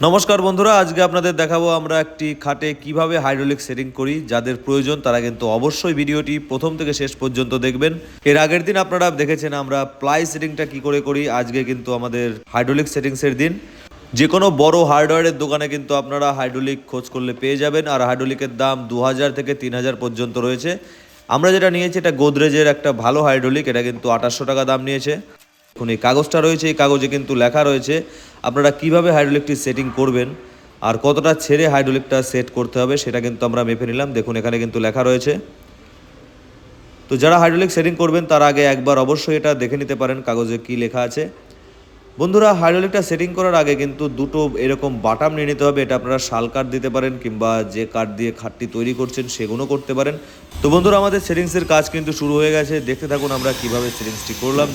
নমস্কার বন্ধুরা, আজকে আপনাদের দেখাবো আমরা একটি খাটে কীভাবে হাইড্রোলিক সেটিং করি, যাদের প্রয়োজন তারা কিন্তু অবশ্যই ভিডিওটি প্রথম থেকে শেষ পর্যন্ত দেখবেন। এর আগের দিন আপনারা দেখেছেন আমরা প্লাই সেটিংটা কি করে করি, আজকে কিন্তু আমাদের হাইড্রোলিক সেটিংসের দিন। যে কোনো বড় হার্ডওয়্যারের দোকানে কিন্তু আপনারা হাইড্রোলিক খোঁজ করলে পেয়ে যাবেন, আর হাইড্রোলিকের দাম দু হাজার থেকে তিন হাজার পর্যন্ত রয়েছে। আমরা যেটা নিয়েছি, এটা গোদরেজের একটা ভালো হাইড্রোলিক এটা কিন্তু আঠাশশো টাকা দাম নিয়েছে। এখন এই কাগজটা রয়েছে, এই কাগজে কিন্তু লেখা রয়েছে। আপনারা কীভাবে হাইড্রোলিকটি সেটিং করবেন আর কতটা ছেড়ে হাইড্রোলিকটা সেট করতে হবে সেটা কিন্তু আমরা মেপে নিলাম। দেখুন, এখানে কিন্তু লেখা রয়েছে। তো যারা হাইড্রোলিক সেটিং করবেন, তার আগে একবার অবশ্যই এটা দেখে নিতে পারেন কাগজে কি লেখা আছে। বন্ধুরা, হাইড্রোলিকটা সেটিং করার আগে কিন্তু দুটো এরকম বাটাম নিয়ে নিতে হবে। এটা আপনারা শাল কাঠ দিতে পারেন কিংবা যে কাঠ দিয়ে খাটটি তৈরি করছেন সেগুলো করতে পারেন। তো বন্ধুরা, আমাদের সেটিংসের কাজ কিন্তু শুরু হয়ে গেছে। দেখতে থাকুন আমরা কীভাবে সেটিংসটি করলাম।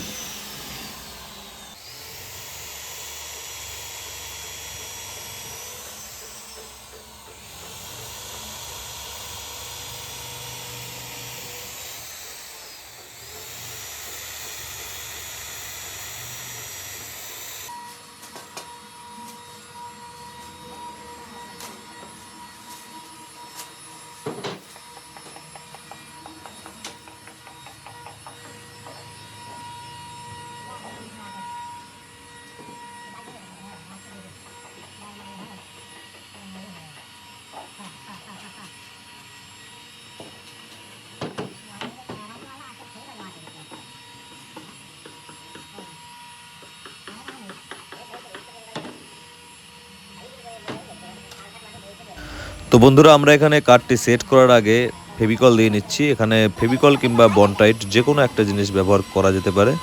তো বন্ধুরা, আমরা এখানে কার্ডটি সেট করার আগে ফেভিকল দিয়ে নিচ্ছি। এখানে ফেভিকল কিংবা বনটাইট যে কোনো একটা জিনিস ব্যবহার করা যেতে পারে।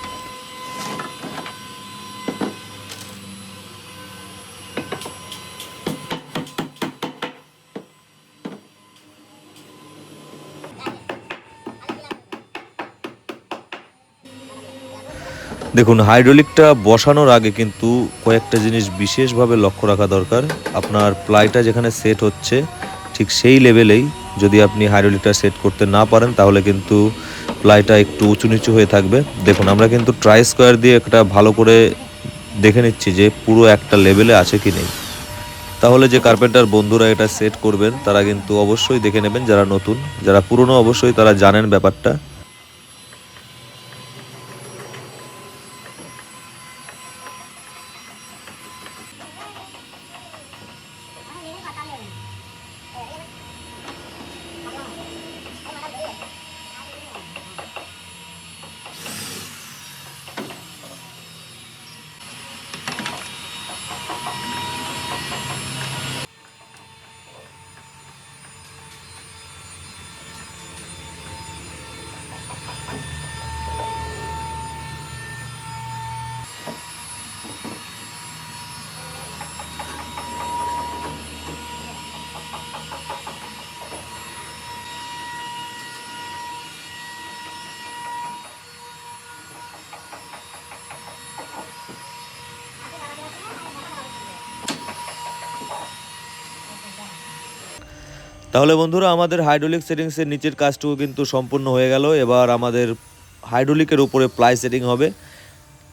দেখুন হাইড্রোলিকটা বসানোর আগে কিন্তু কয়েকটা জিনিস বিশেষভাবে লক্ষ্য রাখা দরকার। আপনার প্লাইটা যেখানে সেট হচ্ছে, ঠিক সেই লেভেলেই যদি আপনি হাইড্রোলিকটা সেট করতে না পারেন, তাহলে কিন্তু প্লাইটা একটু উঁচু নিচু হয়ে থাকবে। দেখুন, আমরা কিন্তু ট্রাই স্কোয়ার দিয়ে একটা ভালো করে দেখে নিচ্ছি যে পুরো একটা লেভেলে আছে কি নেই। তাহলে যে কার্পেন্টার বন্ধুরা এটা সেট করবেন, তারা কিন্তু অবশ্যই দেখে নেবেন, যারা নতুন, যারা পুরনো অবশ্যই তারা জানেন ব্যাপারটা। তাহলে বন্ধুরা আমাদের হাইড্রোলিক সেটিংসের নিচের কাজটুকু কিন্তু সম্পূর্ণ হয়ে গেল। এবার আমাদের হাইড্রোলিকের উপরে প্লাই সেটিং হবে।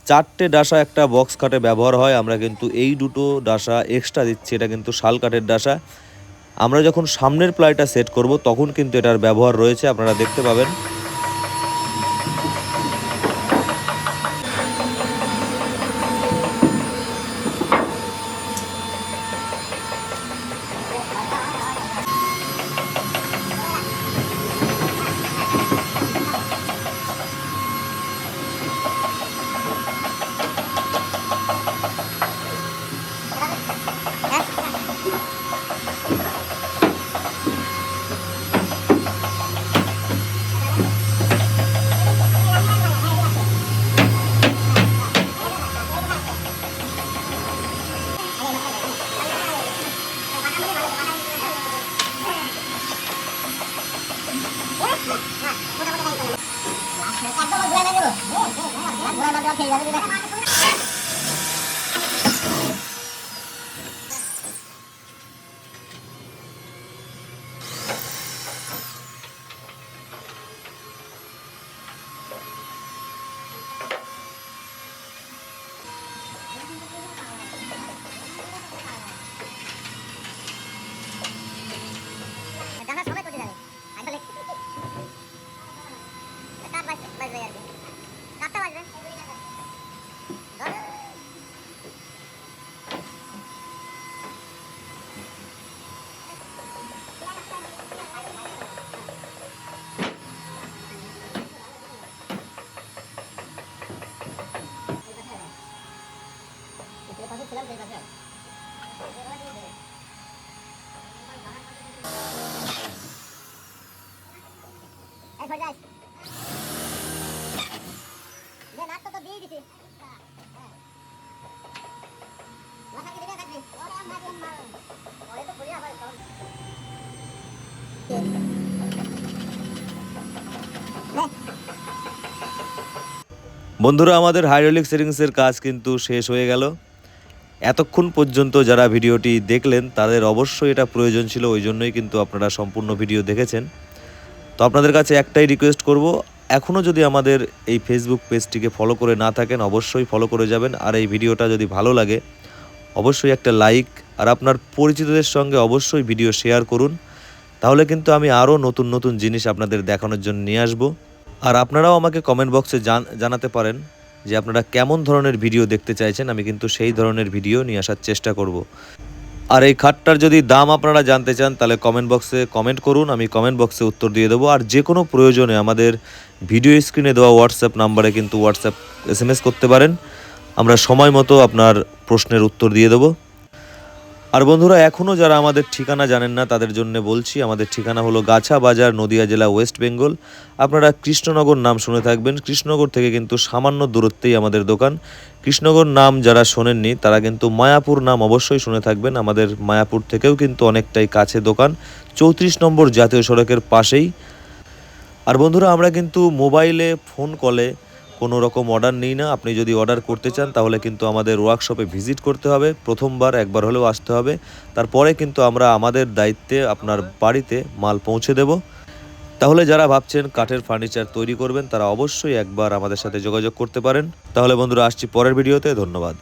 চারটে ডাসা একটা বক্স কাটে ব্যবহার হয়, আমরা কিন্তু এই দুটো ডাসা এক্সট্রা দিচ্ছি, এটা কিন্তু শাল কাঠের ডাসা। আমরা যখন সামনের প্লাইটা সেট করব, তখন কিন্তু এটার ব্যবহার রয়েছে, আপনারা দেখতে পাবেন। 那都要赔的对不对 বন্ধুরা, আমাদের হাইড্রোলিক সেটিংসের কাজ কিন্তু শেষ হয়ে গেল। এতক্ষণ পর্যন্ত যারা ভিডিওটি দেখলেন, তাদের অবশ্যই এটা প্রয়োজন ছিল, ওই জন্যই কিন্তু আপনারা সম্পূর্ণ ভিডিও দেখেছেন। তো আপনাদের কাছে একটাই রিকোয়েস্ট করব এখনও যদি আমাদের এই ফেসবুক পেজটিকে ফলো করে না থাকেন, অবশ্যই ফলো করে যাবেন। আর এই ভিডিওটা যদি ভালো লাগে, অবশ্যই একটা লাইক আর আপনার পরিচিতদের সঙ্গে অবশ্যই ভিডিও শেয়ার করুন। তাহলে কিন্তু আমি আরও নতুন নতুন জিনিস আপনাদের দেখানোর জন্য নিয়ে আসব। আর আপনারাও আমাকে কমেন্ট বক্সে জানাতে পারেন যে আপনারা কেমন ধরনের ভিডিও দেখতে চাইছেন, আমি কিন্তু সেই ধরনের ভিডিও নিয়ে আসার চেষ্টা করব। আর এই খাটটার যদি দাম আপনারা জানতে চান, তাহলে কমেন্ট বক্সে কমেন্ট করুন, আমি কমেন্ট বক্সে উত্তর দিয়ে দেবো। আর যে কোনো প্রয়োজনে আমাদের ভিডিও স্ক্রিনে দেওয়া হোয়াটসঅ্যাপ নাম্বারে কিন্তু হোয়াটসঅ্যাপ এস করতে পারেন। আমরা সময় মতো আপনার প্রশ্নের উত্তর দিয়ে দেবো। আর বন্ধুরা এখনও যারা আমাদের ঠিকানা জানেন না, তাদের জন্য বলছি, আমাদের ঠিকানা হলো গাছা বাজার, নদিয়া জেলা, ওয়েস্ট বেঙ্গল। আপনারা কৃষ্ণনগর নাম শুনে থাকবেন। কৃষ্ণনগর থেকে কিন্তু সামান্য দূরত্বেই আমাদের দোকান। কৃষ্ণনগর নাম যারা শোনেননি, তারা কিন্তু মায়াপুর নাম অবশ্যই শুনে থাকবেন। আমাদের মায়াপুর থেকেও কিন্তু অনেকটাই কাছে দোকান। চৌত্রিশ নম্বর জাতীয় সড়কের পাশেই। আর বন্ধুরা, আমরা কিন্তু মোবাইলে ফোন কলে কোনো রকম অর্ডার নেই না। আপনি যদি অর্ডার করতে চান, তাহলে কিন্তু আমাদের ওয়ার্কশপে ভিজিট করতে হবে। প্রথমবার, একবার হলেও আসতে হবে। তারপরে কিন্তু আমরা আমাদের দায়িত্বে আপনার বাড়িতে মাল পৌঁছে দেব। তাহলে যারা ভাবছেন কাঠের ফার্নিচার তৈরি করবেন, তারা অবশ্যই একবার আমাদের সাথে যোগাযোগ করতে পারেন। তাহলে বন্ধুরা, আসছি পরের ভিডিওতে ধন্যবাদ।